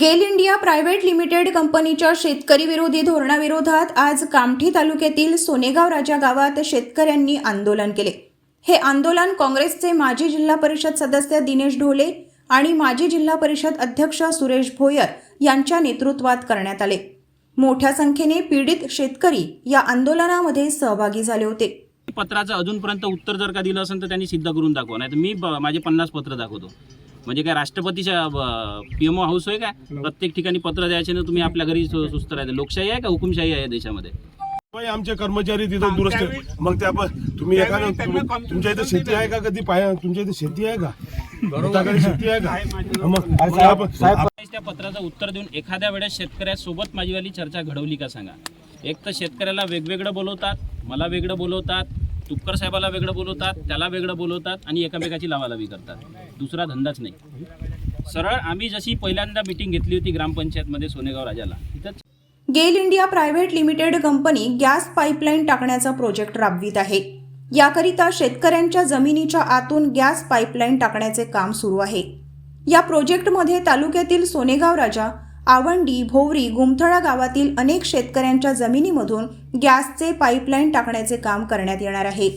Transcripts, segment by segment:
गेल India private limited कंपनीच्या शेतकरी विरोधी धोरणाविरोधात आज कामठी तालुक्यातील सोनेगाव राजा गावात शेतकऱ्यांनी आंदोलन केले. हे आंदोलन काँग्रेसचे माजी जिल्हा परिषद सदस्य दिनेश ढोले आणि माजी जिल्हा परिषद अध्यक्ष सुरेश भोयर यांच्या नेतृत्वात करण्यात आले. मोठ्या संख्येने पीडित शेतकरी या आंदोलनामध्ये सहभागी झाले होते. पत्राचं अजूनपर्यंत उत्तर जर का दिलं असेल तर त्यांनी सिद्ध करून दाखवा नाही तर मी ब- माझे पन्नास पत्र दाखवतो. म्हणजे काय राष्ट्रपतीच्या पी एम ओ हाऊस होय काय? प्रत्येक ठिकाणी पत्र द्यायचे ना तुम्ही आपल्या घरी सुस्त राहते. लोकशाही आहे का हुकुमशाही आहे या देशामध्ये? आमचे कर्मचारी तिथं दुरुस्त मग त्या तुम्ही एखादं तुमच्या इथे शेती आहे का कधी पाय तुमच्या इथे शेती आहे का? शेती आहे मग त्या पत्राचं उत्तर देऊन एखाद्या वेळेस शेतकऱ्यासोबत माझीवाली चर्चा घडवली का सांगा? एक तर शेतकऱ्याला वेगवेगळं बोलवतात मला वेगळं बोलवतात तुपकर साहेबाला वेगळं बोलवतात त्याला वेगळं बोलवतात आणि एकामेकाची लावालावी करतात. दुसरा धंदाच नाही. सरळ आम्ही जशी पहिल्यांदा मिटिंग घेतली होती ग्रामपंचायतमध्ये सोनेगाव राजाला तिथं GAIL India private limited company gas pipeline टाकण्याचा प्रोजेक्ट राबवित आहे. याकरिता शेतकऱ्यांच्या जमिनीच्या आतून गॅस पाईपलाईन टाकण्याचे काम सुरू आहे. या प्रोजेक्टमध्ये तालुक्यातील सोनेगाव राजा आवंडी भोवरी गुमथळा गावातील अनेक शेतकऱ्यांच्या जमिनीमधून गॅसचे पाईपलाईन टाकण्याचे काम करण्यात येणार आहे.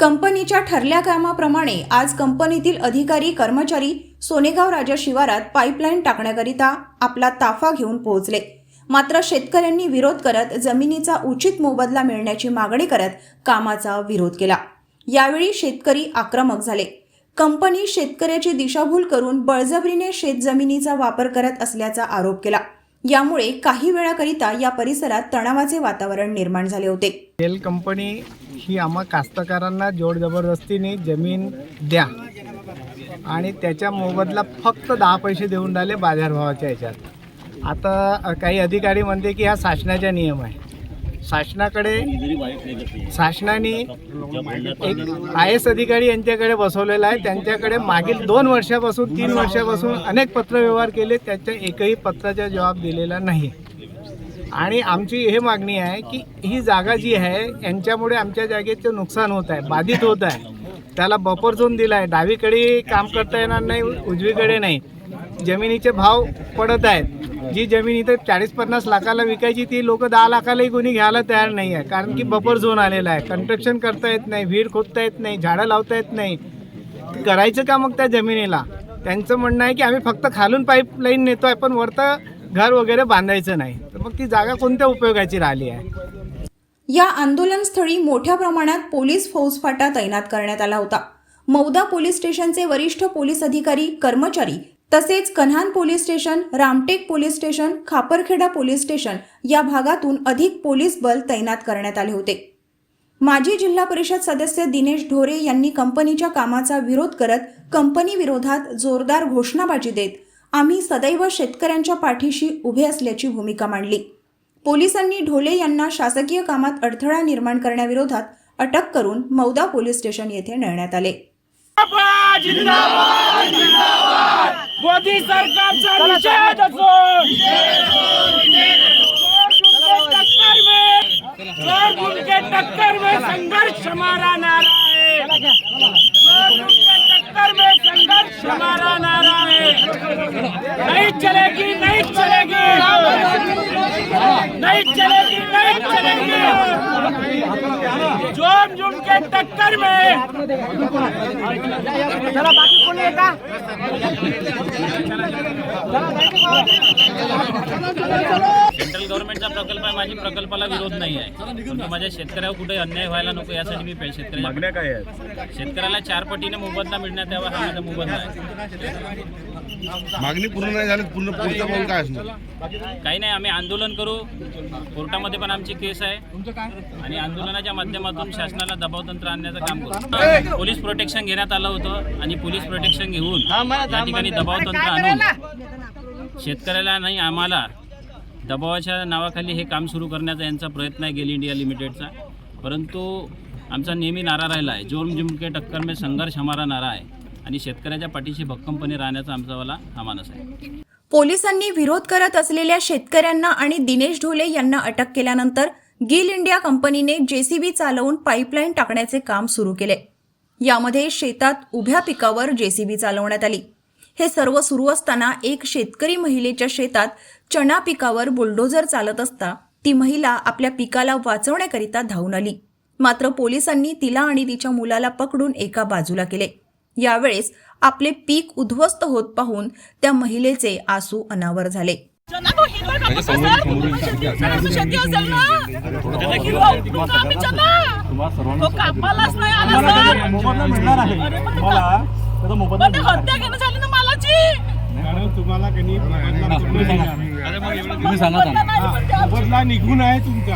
कंपनीच्या ठरल्या कामाप्रमाणे आज कंपनीतील अधिकारी कर्मचारी सोनेगाव राजा शिवारात पाईपलाईन टाकण्याकरिता आपला ताफा घेऊन पोहोचले. मात्र शेतकऱ्यांनी विरोध करत जमिनीचा उचित मोबदला मिळण्याची मागणी करत कामाचा विरोध केला. यावेळी शेतकरी आक्रमक झाले. कंपनी शेतकऱ्याची दिशाभूल करून बळजबरीने शेतजमिनीचा वापर करत असल्याचा आरोप केला. यामुळे काही वेळाकरिता या परिसरात तणावाचे वातावरण निर्माण झाले होते. तेल कंपनी ही आम्हा कास्तकारांना जोड जबरदस्तीने जमीन द्या आणि त्याच्या मोबदला फक्त दहा पैसे देऊन राहिले बाजारभावाच्या ह्याच्यात आता काही अधिकारी म्हणते की हा शासनाचा नियम आहे. शासनाकडे शासनाने एक आय एस अधिकारी यांच्याकडे बसवलेला आहे. त्यांच्याकडे मागील दोन वर्षापासून तीन वर्षापासून अनेक पत्रव्यवहार केले. त्याच्या एकही पत्राचा जबाब दिलेला नाही. आणि आमची हे मागणी आहे की ही जागा जी आहे यांच्यामुळे आमच्या जागेचं नुकसान होत आहे बाधित होत आहे. त्याला बफर झोन दिला आहे. डावीकडे काम करता येणार नाही उजवीकडे नाही. जमिनीचे भाव पडत आहेत. जी जमीन इथे चाळीस पन्नास लाखाला विकायची ती लोक दहा लाखालाही कोणी घ्यायला तयार नाही आहे कारण की बफर झोन आलेला आहे. कन्स्ट्रक्शन करता येत नाही विहीर खोदता येत नाही झाडं लावता येत नाही. करायचं का मग त्या जमिनीला? त्यांचं म्हणणं आहे की आम्ही फक्त खालून पाईपलाईन नेतो आहे पण वरतं घर वगैरे बांधायचं नाही. तर मग ती जागा कोणत्या उपयोगाची राहिली आहे? या आंदोलनस्थळी मोठ्या प्रमाणात पोलीस फौजफाटा तैनात करण्यात आला होता. मौदा पोलीस स्टेशनचे वरिष्ठ पोलीस अधिकारी कर्मचारी तसेच Kanhan police station Ramtek police station Khaparkheda police station या भागातून अधिक पोलीस बल तैनात करण्यात आले होते. माजी जिल्हा परिषद सदस्य दिनेश ढोरे यांनी कंपनीच्या कामाचा विरोध करत कंपनी विरोधात जोरदार घोषणाबाजी देत आम्ही सदैव शेतकऱ्यांच्या पाठीशी उभे असल्याची भूमिका मांडली. पोलिसांनी ढोले यांना शासकीय कामात अडथळा निर्माण करण्याविरोधात अटक करून मौदा पोलीस स्टेशन येथे नेण्यात आले. मोदी सरकारचा निषेध असो चोर उनके टक्कर में संघर्ष हमारा नारा है चोर उनके टक्कर में संघर्ष हमारा नारा है नहीं चलेगी नहीं चलेगी. नहीं चलेगी नहीं चलेगी. जोम जुम के टक्कर में। चला बाकी आहे का सेंट्रल गव्हर्नमेंटचा प्रकल्प आहे माझी प्रकल्पाला विरोध नाही आहे. परंतु माझ्या शेतकऱ्यावर कुठे अन्याय व्हायला नको यासाठी मी पे- शेतकऱ्याला मागण्या काय आहेत? शेतकऱ्याला चार पटीने मोबदला मिळण्यात यावा हा माझा मोबदला आहे. मागणी पूर्ण नाही झाली पूर्ण पुढचं पाऊल काय असणार? काही नाही आम्ही आंदोलन करू. कोर्टामध्ये पण आमची केस आहे. आणि आंदोलनाच्या माध्यमातून शासनाला दबावतंत्र आणण्याचं काम करू पोलीस प्रोटेक्शन घेण्यात आलं होतं आणि पोलीस प्रोटेक्शन घेऊन या ठिकाणी दबावतंत्र आणून शेतकऱ्याला नाही आम्हाला दबावाच्या नावाखाली हे काम सुरू करण्याचा यांचा प्रयत्न आहे गेल इंडिया लिमिटेडचा. परंतु आमचा नेहमी नारा राहिला आहे. जोम जुम के टक्कर में संघर्ष हमारा नारा आहे. आणि शेतकऱ्याच्या पाठीशी भक्कमपणे राहण्याचा आमचावाला हा मानस आहे. पोलिसांनी विरोध करत असलेल्या शेतकऱ्यांना आणि दिनेश ढोले यांना अटक केल्यानंतर गिल इंडिया कंपनीने जेसीबी चालवून पाईपलाईन टाकण्याचे काम सुरू केले. यामध्ये शेतात उभ्या पिकावर जेसीबी चालवण्यात आली. हे सर्व सुरू असताना एक शेतकरी महिलेच्या शेतात चणा पिकावर बुलडोझर चालत असता ती महिला आपल्या पिकाला वाचवण्याकरिता धावून आली. मात्र पोलिसांनी तिला आणि तिच्या मुलाला पकडून एका बाजूला केले. यावेळेस आपले पीक उद्ध्वस्त होत पाहून त्या महिलेचे आसू अनावर झाले. चण्याचं शेती असेल ना? हिरवा उपटून का आम्ही चना? तो कापायलाच नाही हत्या घेणं झाली ना मालाची? तुम्हाला तुम्ही सांगा निघून आहे तुमचा.